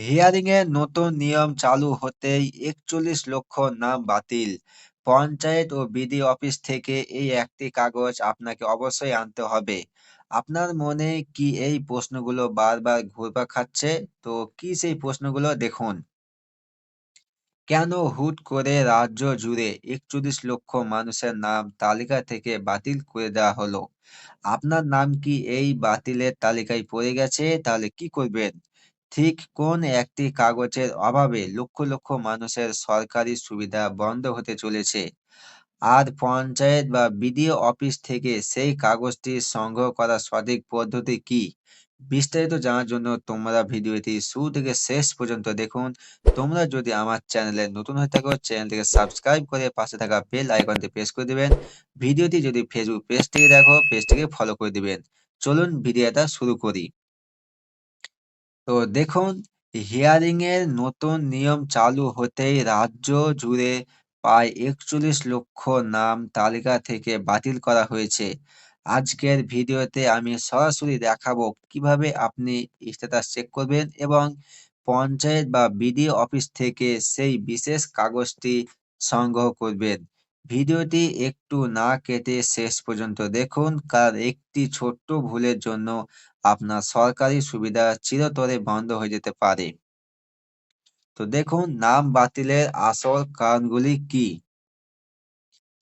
Hearing এর নতুন নিয়ম চালু হতেই একচল্লিশ লক্ষ নাম বাতিল। পঞ্চায়েত ও বিডি অফিস থেকে এই একটি কাগজ আপনাকে অবশ্যই আনতে হবে। আপনার মনে কি এই প্রশ্নগুলো বারবার ঘুরপাক খাচ্ছে? তো কি সেই প্রশ্নগুলো দেখুন। কেন হুট করে রাজ্য জুড়ে একচল্লিশ লক্ষ মানুষের নাম তালিকা থেকে বাতিল করে দেওয়া হলো? আপনার নাম কি এই বাতিলের তালিকায় পড়ে গেছে? তাহলে কি করবেন? ঠিক কোন একটি কাগজের অভাবে লক্ষ লক্ষ মানুষের সরকারি সুবিধা বন্ধ হতে চলেছে? আর পঞ্চায়েত বা বিডিও অফিস থেকে সেই কাগজটি সংগ্রহ করার সঠিক পদ্ধতি কি? বিস্তারিত জানার জন্য তোমরা ভিডিওটি শুরু থেকে শেষ পর্যন্ত দেখুন। তোমরা যদি আমার চ্যানেলে নতুন হয়ে থাকো, চ্যানেলটিকে সাবস্ক্রাইব করে পাশে থাকা বেল আইকনটি প্রেস করে দিবেন। ভিডিওটি যদি ফেসবুক পেজ থেকে দেখো পেজটিকে ফলো করে দিবেন। চলুন ভিডিওটা শুরু করি। তো দেখুন হিয়ারিং এর নতুন নিয়ম চালু হতেই রাজ্য জুড়ে প্রায় একচল্লিশ লক্ষ নাম তালিকা থেকে বাতিল করা হয়েছে। আজকের ভিডিওতে আমি সরাসরি দেখাবো কীভাবে আপনি স্ট্যাটাস চেক করবেন এবং পঞ্চায়েত বা বিডিও অফিস থেকে সেই বিশেষ কাগজটি সংগ্রহ করবেন। ভিডিওটি একটু না কেটে শেষ পর্যন্ত দেখুন, কারণ একটি ছোট্ট ভুলের জন্য আপনার সরকারি সুবিধা চিরতরে বন্ধ হয়ে যেতে পারে। তো দেখুন, নাম বাতিলের আসল কারণগুলি কি?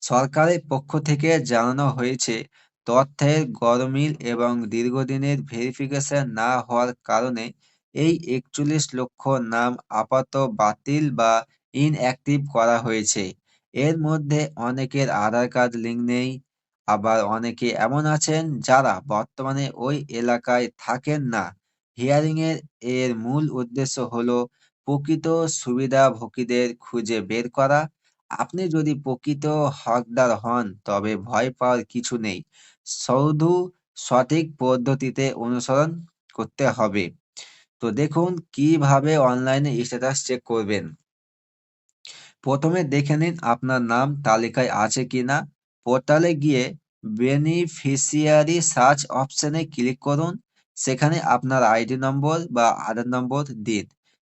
সরকারের পক্ষ থেকে জানানো হয়েছে, তথ্যের গরমিল এবং দীর্ঘদিনের ভেরিফিকেশন না হওয়ার কারণে এই একচল্লিশ লক্ষ নাম আপাত বাতিল বা ইনঅ্যাক্টিভ করা হয়েছে। এর মধ্যে অনেকের আধার কার্ড লিঙ্ক নেই। আবার অনেকে এমন আছেন যারা বর্তমানে ওই এলাকায় থাকেন না। হিয়ারিং এর এর মূল উদ্দেশ্য হলো প্রকৃত সুবিধাভোগীদের খুঁজে বের করা। আপনি যদি প্রকৃত হকদার হন, তবে ভয় পাওয়ার কিছু নেই। শুধু সঠিক পদ্ধতিতে অনুসরণ করতে হবে। তো দেখুন, কীভাবে অনলাইনে স্ট্যাটাস চেক করবেন? প্রথমে দেখে নিন আপনার নাম তালিকায় আছে কিনা। পোর্টালে গিয়ে বেনিফিশিয়ারি সার্চ অপশনে ক্লিক করুন। সেখানে আপনার আইডি নম্বর বা আধার নম্বর দিন।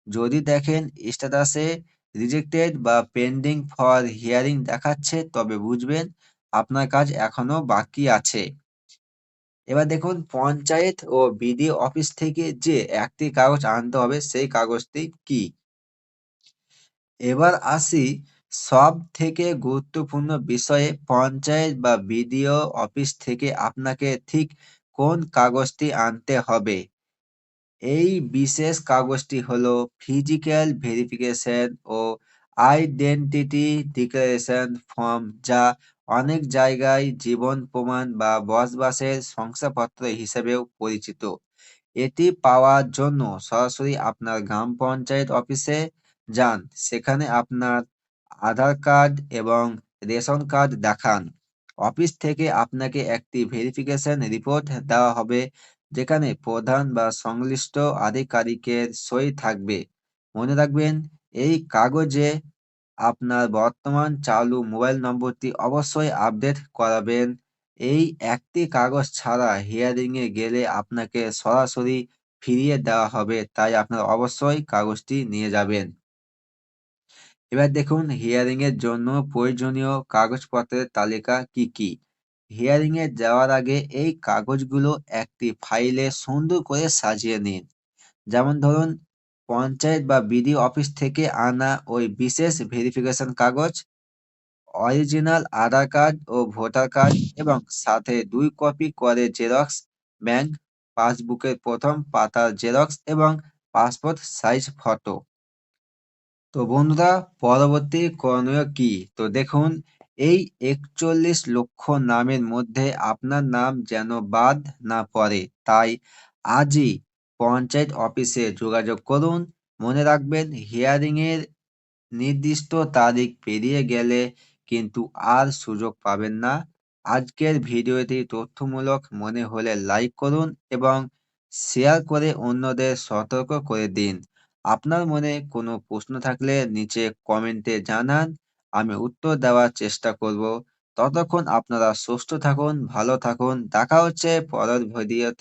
যদি দেখেন স্ট্যাটাসে রিজেক্টেড বা পেন্ডিং ফর হিয়ারিং দেখাচ্ছে, তবে বুঝবেন আপনার কাজ এখনও বাকি আছে। এবার দেখুন পঞ্চায়েত ও বিডি অফিস থেকে যে একটি কাগজ আনতে হবে, সেই কাগজটি কি? এবার আসি সব থেকে গুরুত্বপূর্ণ বিষয়ে পঞ্চায়েত বা বিডিও অফিস থেকে আপনাকে ঠিক কোন কাগজটি আনতে হবে? এই বিশেষ কাগজটি হলো ফিজিক্যাল ভেরিফিকেশন ও আইডেন্টিটি ডিক্লারেশন ফর্ম, যা অনেক জায়গায় জীবন প্রমাণ বা বসবাসের শংসাপত্র হিসেবেও পরিচিত। এটি পাওয়ার জন্য সরাসরি আপনার গ্রাম পঞ্চায়েত অফিসে যান। সেখানে আপনার আধার কার্ড এবং রেশন কার্ড দেখান। অফিস থেকে আপনাকে একটি ভেরিফিকেশন রিপোর্ট দেওয়া হবে, যেখানে প্রধান বা সংশ্লিষ্ট আধিকারিকের সই থাকবে। মনে রাখবেন, এই কাগজে আপনার বর্তমান চালু মোবাইল নম্বরটি অবশ্যই আপডেট করাবেন। এই একটি কাগজ ছাড়া হিয়ারিং এ গেলে আপনাকে সরাসরি ফিরিয়ে দেওয়া হবে, তাই আপনার অবশ্যই কাগজটি নিয়ে যাবেন। এবার দেখুন হিয়ারিং এর জন্য প্রয়োজনীয় কাগজপত্রের তালিকা কি কি? হিয়ারিং এ যাওয়ার আগে এই কাগজগুলো একটি ফাইলে সুন্দর করে সাজিয়ে নিন। যেমন ধরুন, পঞ্চায়েত বা বিডি অফিস থেকে আনা ওই বিশেষ ভেরিফিকেশন কাগজ অরিজিনাল আধার কার্ড ও ভোটার কার্ড এবং সাথে দুই কপি করে জেরক্স ব্যাংক পাসবুকের প্রথম পাতার জেরক্স এবং পাসপোর্ট সাইজ ফটো তো বন্ধুরা, পরবর্তী করণীয় কি? তো দেখুন, এই একচল্লিশ লক্ষ নামের মধ্যে আপনার নাম যেন বাদ না পড়ে। তাই আজই পঞ্চায়েত অফিসে যোগাযোগ করুন। মনে রাখবেন হিয়ারিং এর নির্দিষ্ট তারিখ পেরিয়ে গেলে কিন্তু আর সুযোগ পাবেন না। আজকের ভিডিওটি তথ্যমূলক, মনে হলে লাইক করুন এবং শেয়ার করে অন্যদের সতর্ক করে দিন। আপনার মনে কোনো প্রশ্ন থাকলে নিচে কমেন্টে জানান, আমি উত্তর দেওয়ার চেষ্টা করব। ততক্ষণ আপনারা সুস্থ থাকুন, ভালো থাকুন। দেখা হচ্ছে পরের ভিডিওতে